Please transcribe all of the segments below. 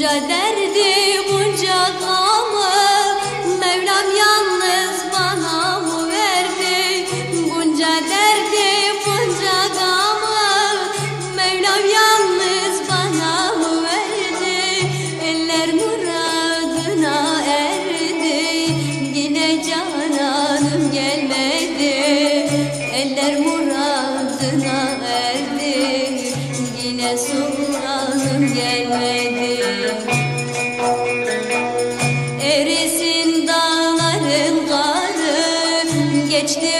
Bunca derdi bunca gamı Mevlam yalnız bana mı verdi? Bunca derdi bunca gamı Mevlam yalnız bana mı verdi? Eller muradına erdi Yine cananım gelmedi. Eller muradına erdi Yine su Geçti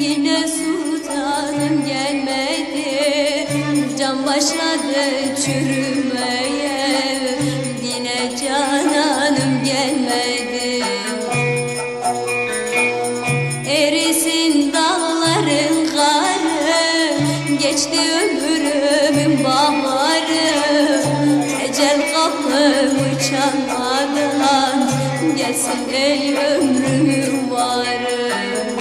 Yine sultanım gelmedi. Can başladı çürümeye Yine cananım gelmedi. Erisin dağların karı Geçti ömrümün baharı. Ecel kapımı çalmadan Gelsin ey ömrümün varı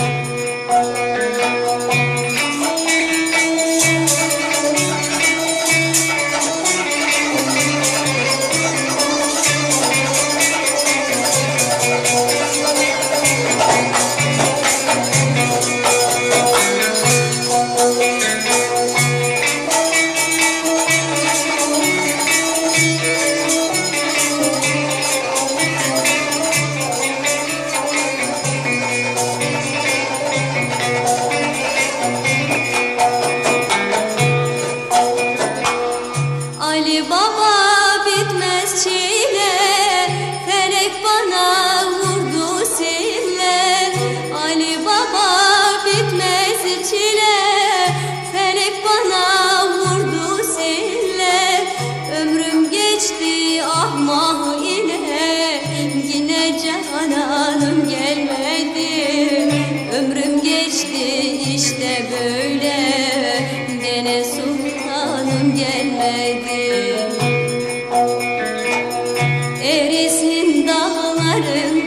আসছে।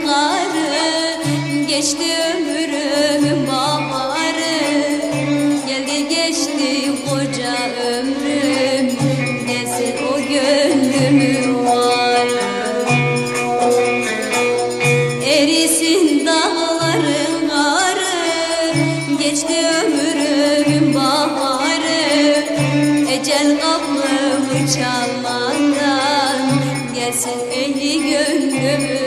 Karı Geçti ömrümün baharı Geldi geçti koca ömrüm. Gelsin o gönlümün varı Erisin dağların karı Geçti ömrümün baharı Ecel kapımı çalmadan Gelsin ey gönlümün